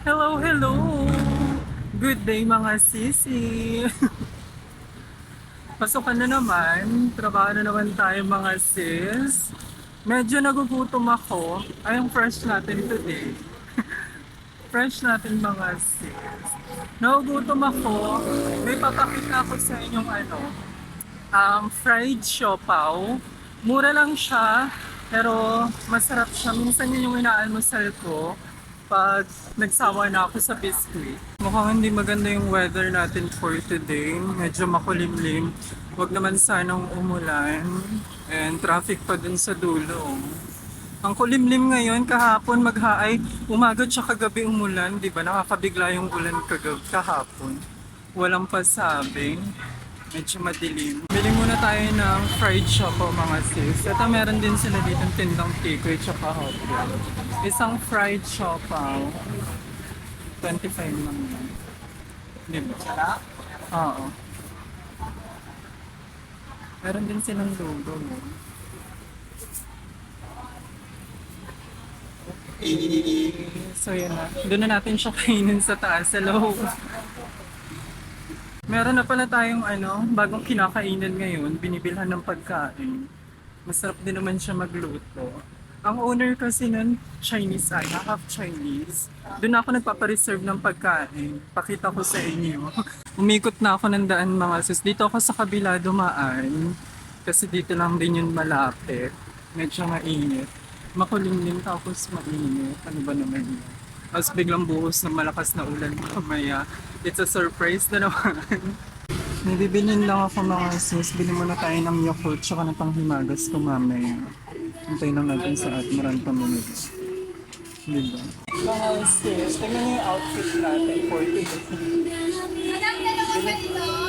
Hello, hello! Good day mga sisi! Pasukan na naman, trabaho na naman tayo mga sis. Medyo nagugutom ako. Ay, yung fresh natin today. fresh natin mga sis. Nagugutom ako. May papakita ako sa inyong ano, um, fried siopaw. Mura lang siya, pero masarap siya. Minsan yun yung inaalmusal ko pag nagsawa na ako sa biscuit. Mukhang hindi maganda yung weather natin for today. Medyo makulimlim. Huwag naman sanang umulan. And traffic pa dun sa dulo. Ang kulimlim ngayon, kahapon maghaay, umaga tsaka gabi umulan, di ba? Nakakabigla yung ulan kagab kahapon. Walang pasabing. Medyo madilim. Bili muna tayo ng fried choco mga sis. Ito meron din sila dito ng tindang takeaway tsaka hot dog. Isang fried choco. 25 lang yan. Di ba? Sarap? Oo. Meron din silang logo. So yun na. Doon na natin siya kainin sa taas. Hello. Meron na pala tayong ano, bagong kinakainan ngayon, binibilhan ng pagkain. Masarap din naman siya magluto. Ang owner kasi nun, Chinese ay, half Chinese. Doon ako nagpapareserve ng pagkain. Pakita ko sa inyo. Umikot na ako ng daan mga sis. Dito ako sa kabila dumaan. Kasi dito lang din yun malapit. Medyo mainit. Makulimlim tapos mainit. Ano ba naman yun? Tapos biglang buhos ng malakas na ulan mamaya. It's a surprise na naman. Nabibilin lang ako mga sis. Bili muna tayo ng Yakult tsaka ng panghimagas ko mamaya. Hintayin lang natin sa Admiral Community. Diba? Mga sis, tingnan niyo yung outfit natin for today.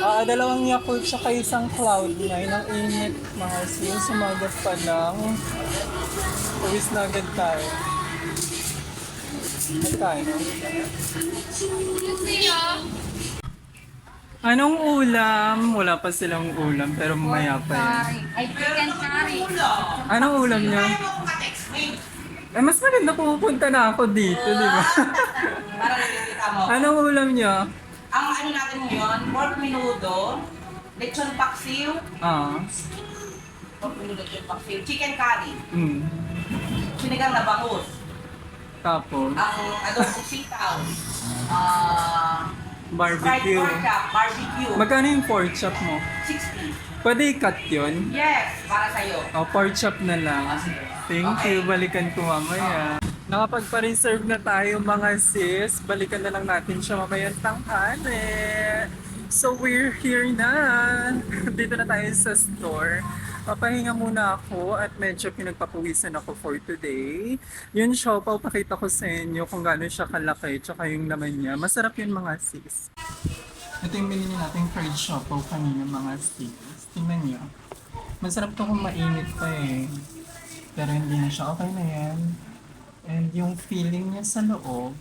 Ah, dalawang Yakult tsaka isang Cloud9. Ang init mga sis. Sumagat pa lang. Uwis na agad tayo. Anong ulam? Wala pa silang ulam pero mamaya pa yan. Ay, chicken curry. Anong ulam niya? Eh, mas maganda pupunta na ako dito, di ba? Para nakikita mo. Anong ulam niya? Ang ano natin ngayon, pork menudo, lechon paksiw, Ah, pork menudo, lechon paksiw, chicken curry, mm. sinigang na bangus, Tapos, ang adobong sitaw, ah, fried barbecue. pork chop, barbecue, Magkano yung pork chop mo? 60. Pwede i-cut yun? Yes, para sa'yo. O, pork chop na lang. Thank you. Balikan ko mamaya. Nakapagpa-reserve na tayo mga sis. Balikan na lang natin siya mamaya tanghali. So we're here na. Dito na tayo sa store. Papahinga muna ako at medyo pinagpapawisan ako for today. Yun siopaw, pakita ko sa inyo kung gaano siya kalaki tsaka yung laman niya. Masarap yun mga sis. Ito yung binili natin fried siopaw kanina mga sis. Tingnan niyo. Masarap to kung mainit pa eh. Pero hindi na siya. Okay na yan. And yung feeling niya sa loob,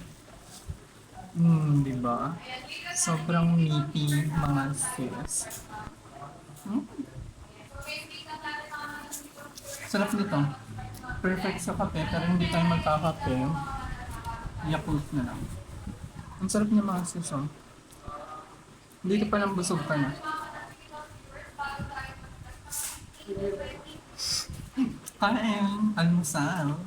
hmm, di ba? Sobrang meaty mga sis. Hmm? Sarap nito. Perfect sa kape, pero hindi tayo magkakape. Yakult na lang. Ang sarap niya mga sis, oh. Hindi pa lang busog ka na. Kain, almusal.